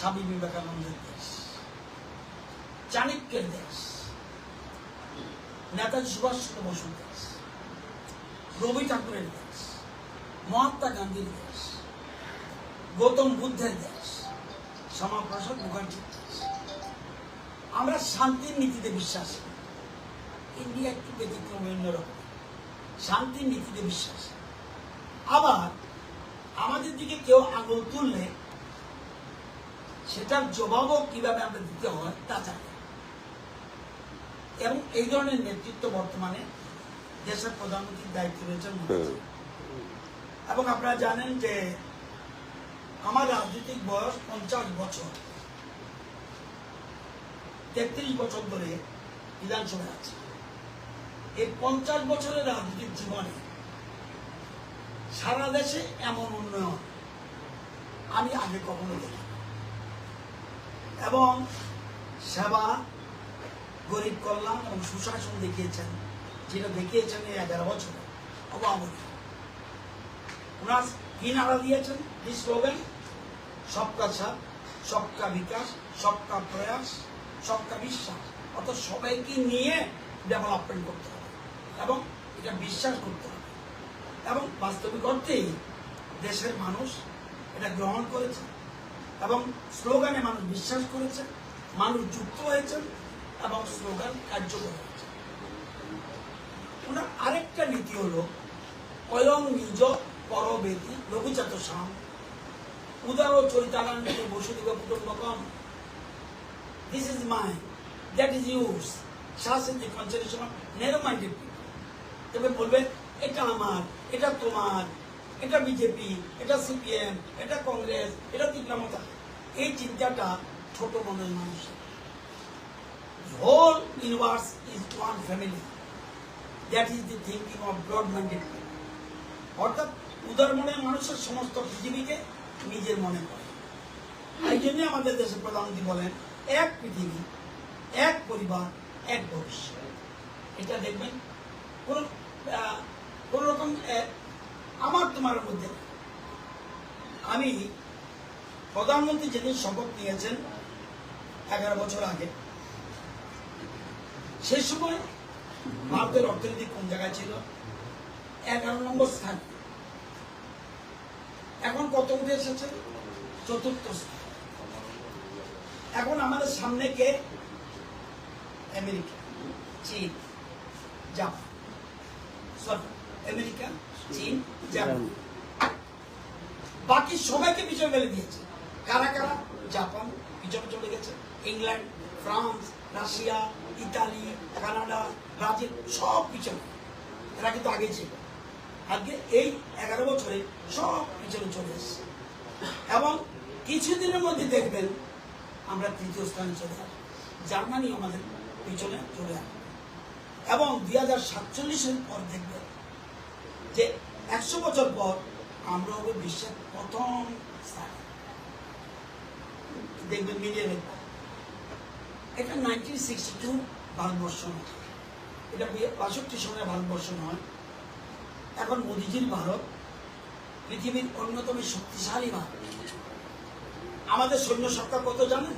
স্বামী বিবেকানন্দের দেশ, চাণক্যের দেশ, নেতাজি সুভাষ চন্দ্র বসুর দেশ, রবি ঠাকুরের দেশ, মহাত্মা গান্ধীর দেশ, গৌতম বুদ্ধের দেশ, শ্যামাপ্রসাদ মুখার্জির দেশ। আমরা শান্তির নীতিতে বিশ্বাসী। ইন্ডিয়া একটু ব্যতিক্রম অন্যরকম শান্তির নীতিতে বিশ্বাস। আবার আমাদের দিকে কেউ আঙুল তুললে সেটার জবাবও কীভাবে আমরা দিতে হয় তা জানি। এবং এই ধরনের নেতৃত্ব বর্তমানে দেশের প্রধানমন্ত্রীর দায়িত্ব রয়েছেন মোদীজি। এবং আপনারা জানেন যে আমার রাজনৈতিক বয়স পঞ্চাশ বছর। তেত্রিশ বছর ধরে বিধানসভায় আছে। এই পঞ্চাশ বছরের রাজনৈতিক জীবনে সারা দেশে এমন উন্নয়ন আমি আগে কখনো দেখি এবং সেবা, গরিব কল্যাণ এবং সুশাসন দেখিয়েছেন, যেটা দেখিয়েছেন এই এগারো বছরে। অবামনী ওনার কি নাড়া দিয়েছেন? কি স্লোগান সবকা সাথ, সবকা বিকাশ, সবকা প্রয়াস, সবকা বিশ্বাস। অর্থাৎ সবাইকে নিয়ে ডেভেলপমেন্ট করতে হবে এবং এটা বিশ্বাস করতে হবে। এবং বাস্তবিক অর্থেই দেশের মানুষ এটা গ্রহণ করেছে। এবং স্লোগানে মানুষ বিশ্বাস করেছে, মানুষ যুক্ত হয়েছেন এবং স্লোগান কার্যকর হয়েছে। ওনার আরেকটা নীতি হলো অয়ং নিজ পরবেদী লঘুজাত সাম। উদার চরিতানন্দে বসুদেব কুটুম্বকম this is my that is use শাসন the consideration of narrow minded তবে বলবেন এটা আমার, এটা তোমার। এটা বিজেপি এটা সিপিএম এটা কংগ্রেস এটা তিনমতা এই চিন্তাটা ছোট মনের মানুষের whole universe is one family that is the thinking of broad minded অর্থাৎ উদার মনের মানুষের সমস্ত পৃথিবীকে নিজের মনে করে। এই জন্য আমাদের দেশের প্রধানমন্ত্রী বলেন, এক পৃথিবী, এক পরিবার, এক ভবিষ্যৎ। এটা দেখবেন, কোন কোন রকম আমার তোমার মধ্যে। আমি প্রধানমন্ত্রী যেদিন শপথ নিয়েছেন এগারো বছর আগে, সেই সময় ভারতের অর্থনীতি কোন জায়গায় ছিল? এগারো নম্বর স্থান। এখন কত উঠে এসেছে? চতুর্থ স্থান। এখন আমাদের সামনে কে? আমেরিকা, চীন, জাপান। সরি, আমেরিকা, চীন বাকি সবাইকে পিছনে ফেলে দিয়েছে। কারা কারা? জাপান, পিছনে চলে গেছে। England, France, Russia, Italy, Canada, Brazil, সব পিছনে। এরা কিন্তু আগে ছিল। আজকে এই এগারো বছরে সব পিছনে চলে এসছে। এবং কিছুদিনের মধ্যে দেখবেন আমরা তৃতীয় স্থানে চলে আসব জার্মানি আমাদের পিছনে চলে আসবে। এবং দুই হাজার সাতচল্লিশের পর দেখবেন যে একশো বছর পর আমরা হবে বিশ্বের প্রথম স্থানে। দেখবেন মিলিয়ে এটা নাইনটিন সিক্সটি টু ভারতবর্ষ এটা বাষট্টি সনের ভারতবর্ষ নয়। এখন মোদিজির ভারত পৃথিবীর অন্যতম শক্তিশালী ভারত। আমাদের সৈন্য সংখ্যা কত জানেন?